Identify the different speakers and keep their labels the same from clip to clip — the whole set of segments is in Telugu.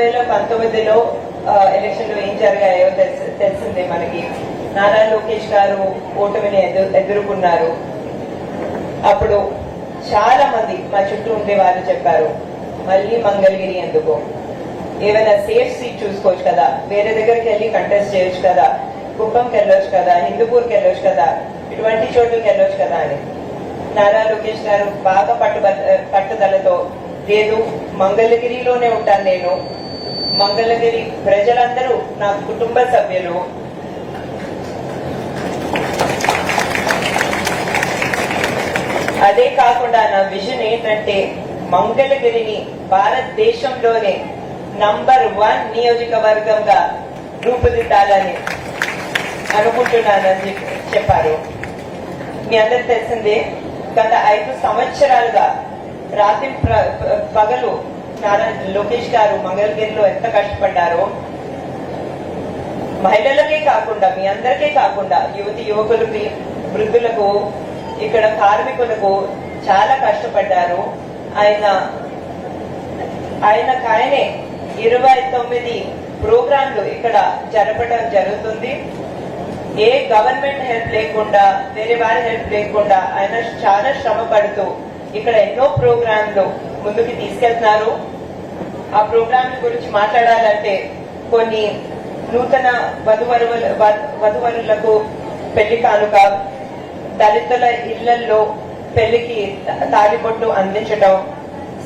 Speaker 1: వేల పంతొమ్మిదిలో ఎలక్షన్లో ఏం జరిగాయో తెలిసి తెలిసిందే మనకి. నారా లోకేష్ గారు ఓటమిని ఎదురు ఎదుర్కొన్నారు. అప్పుడు చాలా మంది మా చుట్టూ ఉండే వాళ్ళు చెప్పారు మళ్ళీ మంగళగిరి ఎందుకు? ఏమైనా సేఫ్ సీట్ చూసుకోవచ్చు కదా వేరే దగ్గరికి వెళ్ళి కంటెస్ట్ చేయొచ్చు కదా కుప్పంకి వెళ్ళొచ్చు కదా హిందూపూర్కి వెళ్ళొచ్చు కదా ఇటువంటి చోట్లకి వెళ్ళొచ్చు కదా అని. నారా లోకేష్ గారు బాగా పట్టు పట్టుదలతో లేదు మంగళగిరిలోనే ఉంటాను నేను మంగళగిరి ప్రజలందరూ నా కుటుంబ సభ్యులు. అదే కాకుండా నా విజన్ ఏంటంటే మంగళగిరిని భారతదేశంలోనే నంబర్ వన్ నియోజకవర్గంగా రూపుదిద్దాలని అనుకుంటున్నానని చెప్పారు. మీ అందరికి తెలిసిందే గత ఐదు సంవత్సరాలుగా రాత్రి పగలు నారా లోకేష్ గారు మంగళగిరిలో ఎంత కష్టపడ్డారో. మహిళలకే కాకుండా మీ అందరికీ కాకుండా యువతి యువకులకి వృద్ధులకు ఇక్కడ కార్మికులకు చాలా కష్టపడ్డారు. ఆయన ఆయన కాయనే ఇరవై తొమ్మిది ప్రోగ్రాంలు ఇక్కడ జరపడం జరుగుతుంది. ఏ గవర్నమెంట్ హెల్ప్ లేకుండా వేరే వారి హెల్ప్ లేకుండా ఆయన చాలా శ్రమ పడుతూ ఇక్కడ ఎన్నో ప్రోగ్రాంలు ముందుకు తీసుకెళ్తున్నారు. ఆ ప్రోగ్రాం గురించి మాట్లాడాలంటే కొన్ని నూతన వధువరుల వధువరులకు పెళ్ళి కానుక దళితుల ఇళ్ళలో పెళ్ళికి తాలిబొట్టు అందించడం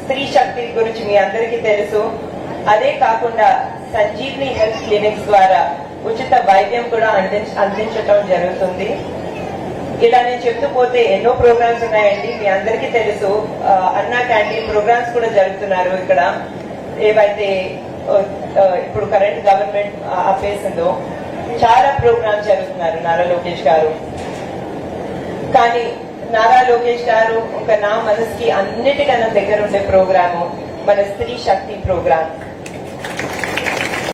Speaker 1: స్త్రీ శక్తి గురించి మీ అందరికీ తెలుసు. అదే కాకుండా సంజీవ్ని హెల్త్ క్లినిక్స్ ద్వారా ఉచిత వైద్యం కూడా అందించ అందించడం జరుగుతుంది. ఇలా నేను చెప్తూ పోతే ఎన్నో ప్రోగ్రామ్స్ ఉన్నాయండి మీ అందరికీ తెలుసు. ఆ, అన్నా క్యాంటీన్ ప్రోగ్రామ్స్ కూడా జరుగుతున్నారు ఇక్కడ. ఏవైతే ఇప్పుడు కరెంట్ గవర్నమెంట్ ఆపేసిందో చాలా ప్రోగ్రామ్స్ జరుగుతున్నారు నారా లోకేష్ గారు. కానీ నారా లోకేష్ గారు ఒక నా మనసుకి అన్నిటికన్నా దగ్గర ఉండే ప్రోగ్రాము మన స్త్రీ శక్తి ప్రోగ్రామ్